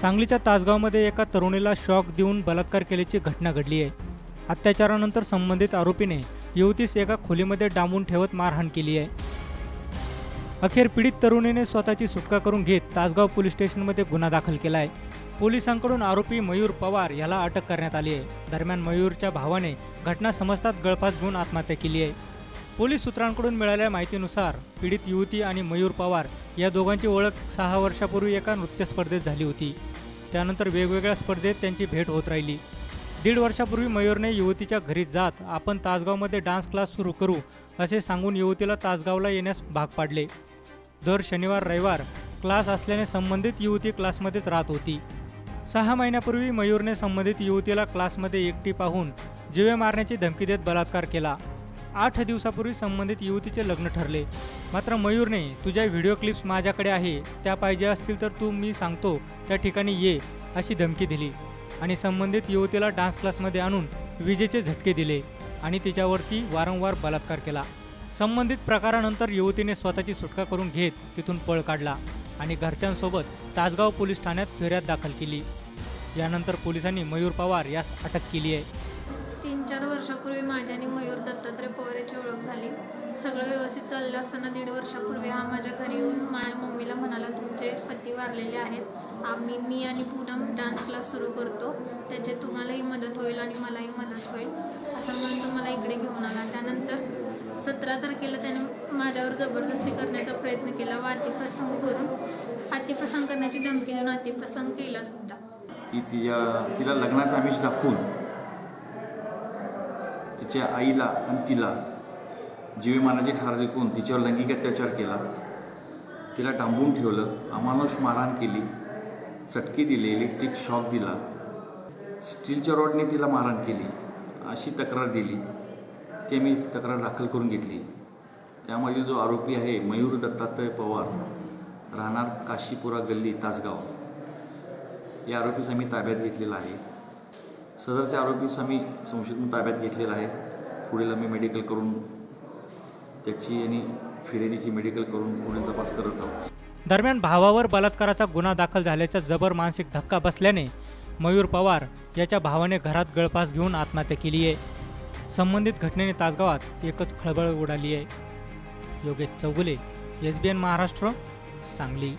सांगलीच्या तासगावमध्ये एका तरुणीला शॉक देऊन बलात्कार केल्याची घटना घडली आहे. अत्याचारानंतर संबंधित आरोपीने युवतीस एका खोलीमध्ये डांबून ठेवत मारहाण केली आहे. अखेर पीडित तरुणीने स्वतःची सुटका करून घेत तासगाव पोलीस स्टेशनमध्ये गुन्हा दाखल केला आहे. पोलिसांकडून आरोपी मयूर पवार याला अटक करण्यात आली आहे. दरम्यान मयूरच्या भावाने घटना समजतात गळफास घेऊन आत्महत्या केली आहे. पोलीस सूत्रांकडून मिळालेल्या माहितीनुसार पीडित युवती आणि मयूर पवार या दोघांची ओळख सहा वर्षापूर्वी एका नृत्य स्पर्धेत झाली होती. त्यानंतर वेगवेगळ्या स्पर्धेत त्यांची भेट होत राहिली. दीड वर्षापूर्वी मयूरने युवतीच्या घरी जात आपण तासगावमध्ये डान्स क्लास सुरू करू असे सांगून युवतीला तासगावला येण्यास भाग पाडले. दर शनिवार रविवार क्लास असल्याने संबंधित युवती क्लासमध्येच राहत होती. सहा महिन्यापूर्वी मयूरने संबंधित युवतीला क्लासमध्ये एकटी पाहून जिवे मारण्याची धमकी देत बलात्कार केला. आठ दिवसापूर्वी संबंधित युवतीचे लग्न ठरले. मात्र मयूरने तुझ्या व्हिडिओ क्लिप्स माझ्याकडे आहे त्या पाहिजे असतील तर तू मी सांगतो त्या ठिकाणी ये अशी धमकी दिली. आणि संबंधित युवतीला डान्स क्लासमध्ये आणून विजेचे झटके दिले आणि तिच्यावरती वारंवार बलात्कार केला. संबंधित प्रकारानंतर युवतीने स्वतःची सुटका करून घेत तिथून पळ काढला आणि घरच्यांसोबत तासगाव पोलीस ठाण्यात फिर्याद दाखल केली. यानंतर पोलिसांनी मयूर पवार यास अटक केली आहे तीन चार वर्षापूर्वी माझ्याने मयूर दत्तात्रय पवार याची ओळख झाली सगळं व्यवस्थित चाललं असताना दीड वर्षापूर्वी हा माझ्या घरी येऊन माझ्या मम्मीला म्हणाला तुमचे पती वारलेले आहेत. आम्ही मी आणि पूनम डान्स क्लास सुरू करतो. त्याचे तुम्हालाही मदत होईल आणि मलाही मदत होईल. असं म्हणून तो मला इकडे घेऊन आला. त्यानंतर सतरा तारखेला त्याने माझ्यावर जबरदस्ती करण्याचा प्रयत्न केला. व अतिप्रसंग करून अतिप्रसंग करण्याची धमकी देऊन अतिप्रसंग केला सुद्धा. की तिच्या तिला लग्नाचा आमिष दाखवून तिच्या आईला आणि तिला जीवीमानाची ठार विकून तिच्यावर लैंगिक अत्याचार केला. तिला डांबून ठेवलं अमानुष मारहाण केली चटके दिली इलेक्ट्रिक शॉक दिला. स्टीलच्या रॉडने तिला मारहाण केली अशी तक्रार दिली. ती मी तक्रार दाखल करून घेतली. त्यामध्ये जो आरोपी आहे मयूर दत्तात्रय पवार राहणार काशीपुरा गल्ली तासगाव. या आरोपीस आम्ही ताब्यात घेतलेला आहे. सदरचे आरोपीस आम्ही संशोधन ताब्यात घेतलेला आहे. पुढील आम्ही मेडिकल करून त्याची आणि फिरेनीची मेडिकल करून पुढील तपास करत आहोत. दरम्यान भावावर बलात्काराचा गुन्हा दाखल झाल्याचा जबर मानसिक धक्का बसल्याने मयूर पवार याच्या भावाने घरात गळफास घेऊन आत्महत्या केली आहे. संबंधित घटनेने तासगावात एकच खळबळ उडाली आहे. Yogesh Chougule S B N Maharashtra Sangli.